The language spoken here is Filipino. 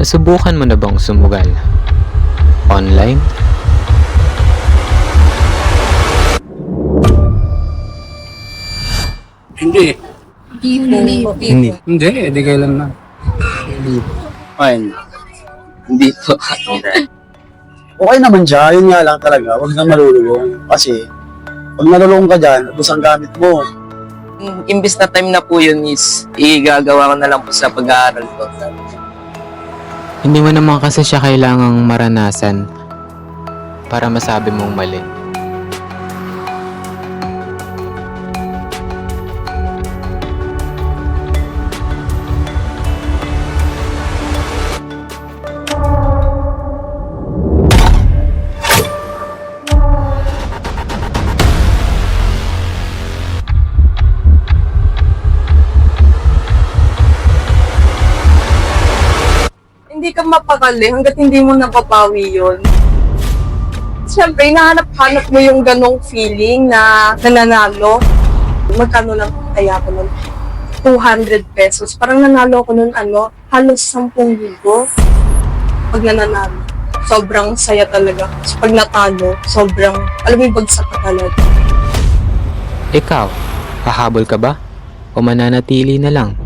Nasubukan mo na bang sumugal? Online? Hindi. Hindi. Hindi. Hindi, hindi kailan na. Fine. Hindi po. okay naman siya, yun nga lang talaga, huwag kang malululong. Kasi, pag nalulung ka dyan, tapos ang gamit mo, Imbis na time na po yun is igagawa ko na lang po sa pag-aaral ko. Hindi mo naman kasi siya kailangang maranasan para masabi mong mali. Hindi ka mapakali hanggat hindi mo napapawi yun. Siyempre, hinahanap-hanap mo yung ganong feeling na nananalo. Magkano lang kaya ko nun? 200 pesos. Parang nanalo ko nun, ano, halos 10 libo. Pag nananalo. Sobrang saya talaga. Tapos pag natalo, sobrang, alam mo yung bagsak ka talaga. Ikaw, hahabol ka ba? O mananatili na lang?